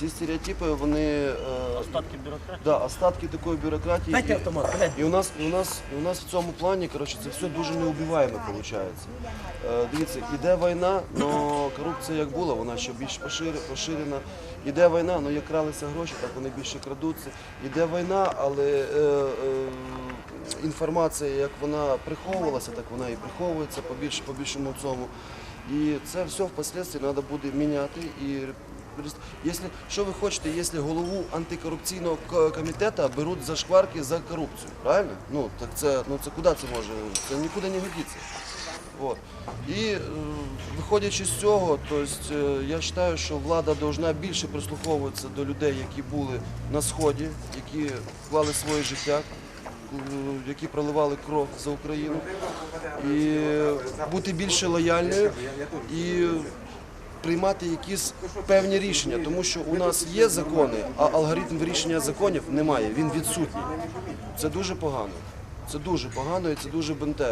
ці стереотипи, вони е, Остатки бюрократії. да, остатки такої бюрократії. Дайте І- автомат, давай. І у нас, і у нас, і у нас в цьому плані, коротше, це все дуже неубиваємо, виходить. Е, дивіться, іде війна, але корупція як була, вона ще більш поширена. поширена. Іде війна, але як кралися гроші, так вони більше крадуться. Іде війна, але е, е, інформація, як вона приховувалася, так вона і приховується по, більш, по більшому цьому. І це все впоследствии треба буде міняти. І Якщо, що ви хочете, якщо голову антикорупційного комітету беруть за шкварки за корупцію, правильно? Ну так це ну це куди це може? Це нікуди не годиться. От. І е, виходячи з цього, то есть, е, я вважаю, що влада повинна більше прислуховуватися до людей, які були на сході, які вклали своє життя, е, які проливали кров за Україну, і бути більше лояльною і приймати якісь певні рішення, тому що у нас є закони, а алгоритм вирішення законів немає. Він відсутній. Це дуже погано. Це дуже погано і це дуже бентежно.